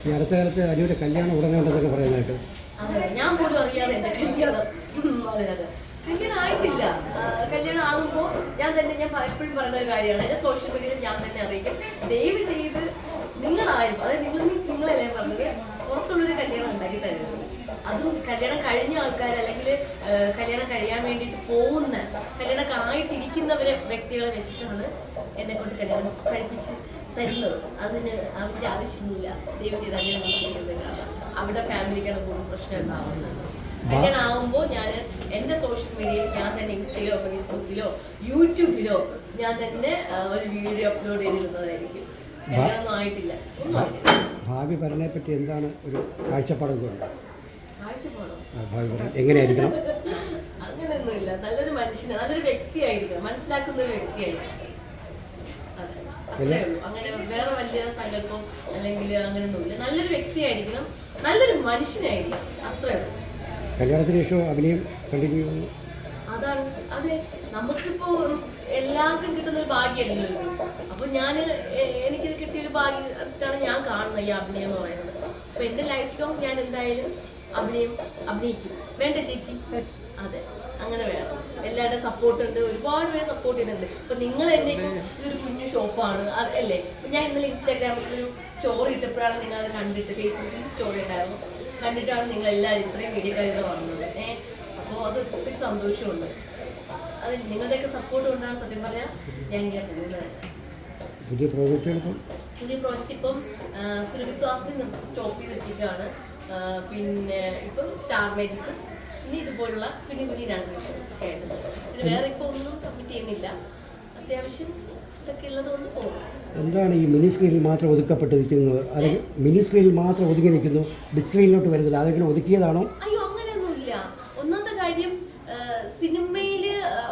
ഈ അടുത്ത കാലത്ത് അനുവിന്റെ കല്യാണം ഉടനെ ഉണ്ടെന്നൊക്കെ പറയുന്നതായിട്ട് ഞാൻ പോലും അറിയാതെ എന്റെ കല്യാണം അതെ ആയിട്ടില്ല. കല്യാണം ആകുമ്പോൾ ഞാൻ തന്നെ ഞാൻ പലപ്പോഴും പറയുന്ന ഒരു കാര്യമാണ്. എന്റെ സോഷ്യൽ മീഡിയയിൽ ഞാൻ തന്നെ അറിയിക്കും. ദയവ് ചെയ്ത് നിങ്ങളാരും അതായത് നിങ്ങൾ നിങ്ങളല്ലേ പറഞ്ഞത് പുറത്തുള്ളൊരു കല്യാണം ഉണ്ടാക്കി തരുന്നത് അതും കല്യാണം കഴിഞ്ഞ ആൾക്കാർ അല്ലെങ്കിൽ കല്യാണം കഴിയാൻ വേണ്ടിയിട്ട് പോകുന്ന കല്യാണം ആയിട്ടിരിക്കുന്നവരെ വ്യക്തികളെ വെച്ചിട്ടാണ് എന്നെ കൊണ്ട് കല്യാണം കഴിപ്പിച്ച് തരുന്നത്. അതിന് അതിന്റെ ആവശ്യമില്ല ദൈവം ചെയ്ത് അങ്ങനെ ചെയ്യുന്നില്ല അവിടെ ഫാമിലിക്കാണ് കൂടുതൽ പ്രശ്നം ഉണ്ടാവുന്നത്. കല്യാണം ആവുമ്പോൾ ഞാൻ എന്റെ സോഷ്യൽ മീഡിയയിൽ ഞാൻ തന്നെ ഇൻസ്റ്റയിലോ ഫേസ്ബുക്കിലോ യൂട്യൂബിലോ ഞാൻ തന്നെ ഒരു വീഡിയോ അപ്ലോഡ് ചെയ്തിരുന്നതായിരിക്കും. കല്യാണമൊന്നും ആയിട്ടില്ല. ഒന്നും ആയിട്ടില്ല. ഭാവി പറഞ്ഞതിനെ പറ്റി എന്താണ് ഒരു കാഴ്ചപ്പാടൊക്കെ എങ്ങനെയായിരിക്കണം? അങ്ങനെയൊന്നുമില്ല നല്ലൊരു മനുഷ്യനെ. നല്ലൊരു വ്യക്തിയായിരിക്കണം. മനസ്സിലാക്കുന്ന ഒരു വ്യക്തിയായിരിക്കണം. അങ്ങനെ വേറെ വലിയ സങ്കല്പം അല്ലെങ്കിൽ അങ്ങനെയൊന്നുമില്ല നല്ലൊരു വ്യക്തിയായിരിക്കണം. നല്ലൊരു മനുഷ്യനായിരിക്കണം. അത്രേ ഉള്ളൂ. കല്യാണത്തിന് ശേഷം അഭിനയം കണ്ടിന്യൂ അതാണ്. അതെ. നമുക്കിപ്പോ എല്ലാവർക്കും കിട്ടുന്ന ഒരു ഭാഗ്യമല്ലല്ലോ അപ്പൊ ഞാൻ എനിക്ക് കിട്ടിയൊരു ഭാഗ്യത്താണ് ഞാൻ കാണുന്നത് ഈ അഭിനയം എന്ന് പറയുന്നത്. അപ്പൊ എന്റെ ലൈഫ് ലോങ് ഞാൻ എന്തായാലും അഭിനയം അഭിനയിക്കും. വേണ്ട ചേച്ചി? അതെ. അങ്ങനെ വേണം. എല്ലാവരുടെ സപ്പോർട്ട് ഉണ്ട്. ഒരുപാട് പേര് സപ്പോർട്ട് ചെയ്യുന്നുണ്ട്. ഇപ്പൊ നിങ്ങൾ എന്നെ ഇപ്പൊ ഇതൊരു കുഞ്ഞു ഷോപ്പാണ് അല്ലേ? ഞാൻ ഇന്നലെ ഇൻസ്റ്റാഗ്രാമിൽ ഒരു സ്റ്റോറി ഇട്ടപ്പോഴാണ് നിങ്ങൾ അത് കണ്ടിട്ട് ഫേസ്ബുക്കിൽ സ്റ്റോറി ഉണ്ടായിരുന്നു. കണ്ടിട്ടാണ് നിങ്ങൾ എല്ലാവരും ഇത്രയും വീഡിയോക്കാരുടെ വന്നത് ഏഹ് അപ്പോൾ അത് ഒത്തിരി സന്തോഷമുണ്ട്. അത് നിങ്ങളുടെയൊക്കെ സപ്പോർട്ട് കൊണ്ടാണ് സത്യം പറഞ്ഞാൽ ഞാൻ ഇങ്ങനെ പോകുന്നത്. പുതിയ പ്രോജക്റ്റ് ഇപ്പം സുരവിശ്വാസി സ്റ്റോപ്പ് ചെയ്ത് വെച്ചിട്ടാണ് പിന്നെ ഇപ്പം സ്റ്റാർ മാജിക് ഇനി ഇതുപോലുള്ള കുഞ്ഞു കുഞ്ഞു ലാംഗ്വേജ് ആയിരുന്നു വേറെ ഇപ്പോൾ ഒന്നും കമ്മിറ്റ് ചെയ്യുന്നില്ല. അത്യാവശ്യം ഇതൊക്കെ ഉള്ളതുകൊണ്ട് പോകും. എന്താണ് ഈ മിനി സ്ക്രീനിൽ മാത്രം ഒതുക്കപ്പെട്ടിരിക്കുന്നത്? അല്ലെങ്കിൽ മിനി സ്ക്രീനിൽ മാത്രം ഒതുങ്ങി നിൽക്കുന്നു? ബിഗ് സ്ക്രീനിലോട്ട് വരുന്നില്ല. അതെങ്കിലും ഒതുക്കിയതാണോ? അയ്യോ അങ്ങനെയൊന്നുമില്ല ഒന്നാമത്തെ കാര്യം സിനിമയിൽ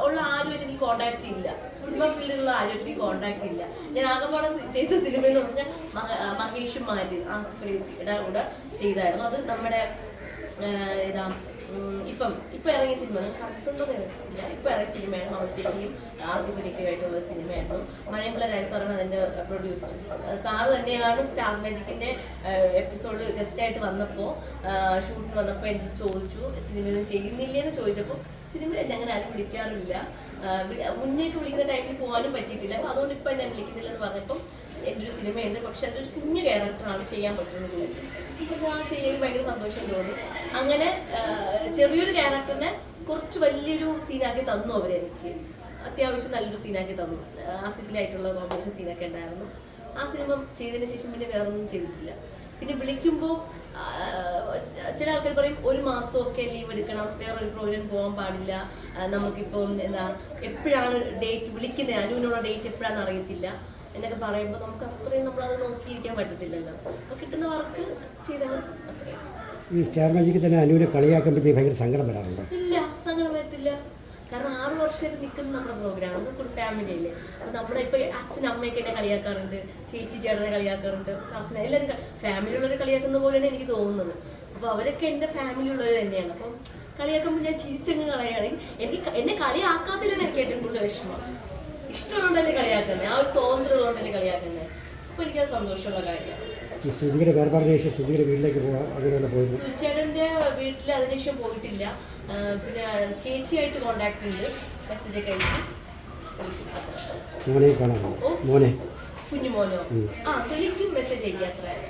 ഉള്ള ആരുമായിട്ട് എനിക്ക് കോണ്ടാക്ട് ഇല്ല. സിനിമ ഫീൽഡിലുള്ള ആരുമായിട്ട് കോണ്ടാക്ട് ഇല്ല. ഞാൻ ആകെപ്പാടെ ചെയ്ത സിനിമ എന്ന് പറഞ്ഞാൽ മഹേഷ് മാര് ആസിഫലിയുടെ കൂടെ ചെയ്തായിരുന്നു. അത് നമ്മുടെ ഏതാ ഇപ്പം ഇപ്പം ഇറങ്ങിയ സിനിമ ഇല്ല ഇപ്പം ഇറങ്ങിയ സിനിമയാണ് മമച്ചേച്ചിയും ആസിഫ് അലിക്കുമായിട്ടുള്ള സിനിമയായിരുന്നു മഴയമ്പല രാജസാറാണ് അതിന്റെ പ്രൊഡ്യൂസർ സാറ് തന്നെയാണ് സ്റ്റാർ മാജിക്കിന്റെ എപ്പിസോഡിൽ ഗസ്റ്റായിട്ട് വന്നപ്പോൾ ഷൂട്ടിന് വന്നപ്പോൾ എനിക്ക് ചോദിച്ചു സിനിമയൊന്നും ചെയ്യുന്നില്ലേ? എന്ന് ചോദിച്ചപ്പോൾ സിനിമയിൽ അങ്ങനെ ആരും വിളിക്കാറില്ല. മുന്നേക്ക് വിളിക്കുന്ന ടൈമിൽ പോകാനും പറ്റിയിട്ടില്ല. അപ്പോൾ അതുകൊണ്ട് ഇപ്പം ഞാൻ വിളിക്കുന്നില്ല എന്ന് പറഞ്ഞപ്പം എന്റെ ഒരു സിനിമയുണ്ട്. പക്ഷെ അതൊരു കുഞ്ഞു ക്യാരക്ടറാണ് ചെയ്യാൻ പറ്റുന്നത് അപ്പോൾ ഞാൻ ചെയ്യാൻ ഭയങ്കര സന്തോഷം തോന്നി. അങ്ങനെ ചെറിയൊരു ക്യാരക്ടറിനെ കുറച്ച് വലിയൊരു സീനാക്കി തന്നു അവരെനിക്ക് അത്യാവശ്യം നല്ലൊരു സീനാക്കി തന്നു. ആസിഫിലായിട്ടുള്ള കോമ്പിനേഷൻ സീനൊക്കെ ഉണ്ടായിരുന്നു. ആ സിനിമ ചെയ്തതിന് ശേഷം പിന്നെ വേറൊന്നും ചെയ്തിട്ടില്ല. പിന്നെ വിളിക്കുമ്പോൾ ചില ആൾക്കാർ പറയും ഒരു മാസമൊക്കെ ലീവ് എടുക്കണം. വേറൊരു പ്രോഗ്രാം പോകാൻ പാടില്ല. നമുക്കിപ്പം എന്താ എപ്പോഴാണ് ഡേറ്റ് വിളിക്കുന്നത് അനുവിനുള്ള ഡേറ്റ് എപ്പോഴാണെന്ന് അറിയത്തില്ല. എന്നൊക്കെ പറയുമ്പോൾ നമുക്ക് അത്രയും നമ്മളത് നോക്കിയിരിക്കാൻ പറ്റത്തില്ലല്ലോ. അപ്പോൾ കിട്ടുന്ന വർക്ക് ചെയ്താൽ അത്രയും. ഈ സ്റ്റാർ മാജിക്കിൽ തന്നെ അനുവിനെ കളിയാക്കുമ്പോഴത്തേക്ക് ഭയങ്കര സങ്കടം വരാറുണ്ട്? ഇല്ല സങ്കടം വരത്തില്ല. കാരണം ആറ് വർഷമായിട്ട് നിൽക്കുന്ന നമ്മുടെ പ്രോഗ്രാം നമ്മുടെ ഫുൾ ഫാമിലി അല്ലേ? അപ്പൊ നമ്മുടെ ഇപ്പൊ അച്ഛൻ അമ്മയൊക്കെ എന്നെ കളിയാക്കാറുണ്ട് ചേച്ചി ചേട്ടനെ കളിയാക്കാറുണ്ട് കസിനെ എല്ലാവരും ഫാമിലി ഉള്ളവരെ കളിയാക്കുന്ന പോലെയാണ് എനിക്ക് തോന്നുന്നത്. അപ്പൊ അവരൊക്കെ എന്റെ ഫാമിലി ഉള്ളവർ തന്നെയാണ്. അപ്പം കളിയാക്കുമ്പോൾ ഞാൻ ചിരിച്ചങ്ങ് കളയുകയാണെങ്കിൽ എനിക്ക് എന്നെ കളിയാക്കാത്തില്ല എനിക്ക് ഏറ്റവും കൂടുതൽ വിഷമം. ഇഷ്ടമുള്ളതല്ലേ കളിയാക്കുന്നത് ആ ഒരു സ്വാതന്ത്ര്യം ഉള്ളതുകൊണ്ടല്ലേ കളിയാക്കുന്നത് അപ്പൊ എനിക്കത് സന്തോഷമുള്ള കാര്യമാണ്. ശേഷം ശ്രുതിയുടെ വീട്ടിലേക്ക് പോകാം അങ്ങനെയുള്ള പോയിരുന്നു. വീട്ടിൽ അതിനുശേഷം പോയിട്ടില്ല. പിന്നെ ചേച്ചിയായിട്ട് കോണ്ടാക്ട് ഉണ്ട്. മെസ്സേജ് ഒക്കെ അയച്ചു മോനെ കാണാമോ? മോനെ. കുഞ്ഞുമോനോ. ആ വിളിക്കും മെസ്സേജ് അയക്കാത്ര അത്ര.